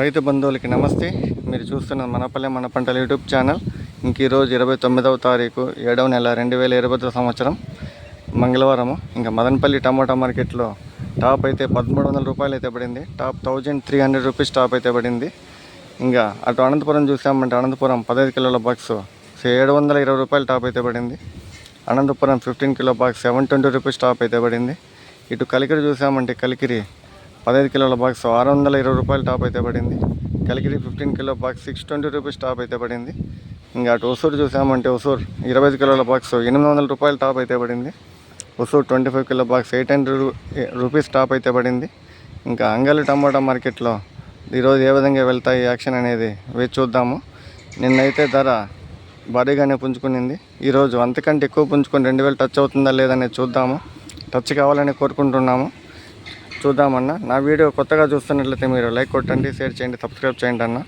రైతు బంధువులకి నమస్తే. మీరు చూస్తున్న మనపల్లె మన పంటల యూట్యూబ్ ఛానల్. ఇంక ఈరోజు ఇరవై తొమ్మిదవ తారీఖు ఏడవ నెల రెండు వేల ఇరవై సంవత్సరం. మంగళవారము. ఇంకా మదనపల్లి టమాటా మార్కెట్లో టాప్ అయితే పదమూడు వందల రూపాయలు అయితే పడింది. Top thousand three hundred rupees top అయితే పడింది. ఇంకా అటు అనంతపురం చూసామంటే అనంతపురం పదహైదు కిలోల బాక్స్ ఏడు వందల ఇరవై రూపాయలు టాప్ అయితే పడింది. Anantapuram fifteen kilo box seven twenty rupees top అయితే పడింది. ఇటు కలికిరి చూసామంటే కలికిరి పదహైదు కిలోల బాక్స్ ఆరు వందల ఇరవై రూపాయలు టాప్ అయితే పడింది. Kalikiri fifteen kilo box six twenty rupees top అయితే పడింది. ఇంకా అటు ఒసూరు చూసామంటే ఒసూరు ఇరవై ఐదు కిలోల బాక్స్ ఎనిమిది వందల రూపాయలు టాప్ అయితే పడింది. Hosur twenty five kilo box eight hundred rupees top అయితే పడింది. ఇంకా అంగలి టమాటా మార్కెట్లో ఈరోజు ఏ విధంగా వెళ్తాయి యాక్షన్ అనేది వేచి చూద్దాము. నిన్నైతే ధర భారీగానే పుంజుకునింది. ఈరోజు అంతకంటే ఎక్కువ పుంజుకొని రెండు వేలు టచ్ అవుతుందా లేదనేది చూద్దాము. టచ్ కావాలని కోరుకుంటున్నాము. చూద్దామన్నా. నా వీడియో కొత్తగా చూస్తున్నట్లయితే మీరు లైక్ కొట్టండి షేర్ చేయండి సబ్స్క్రైబ్ చేయండి అన్న.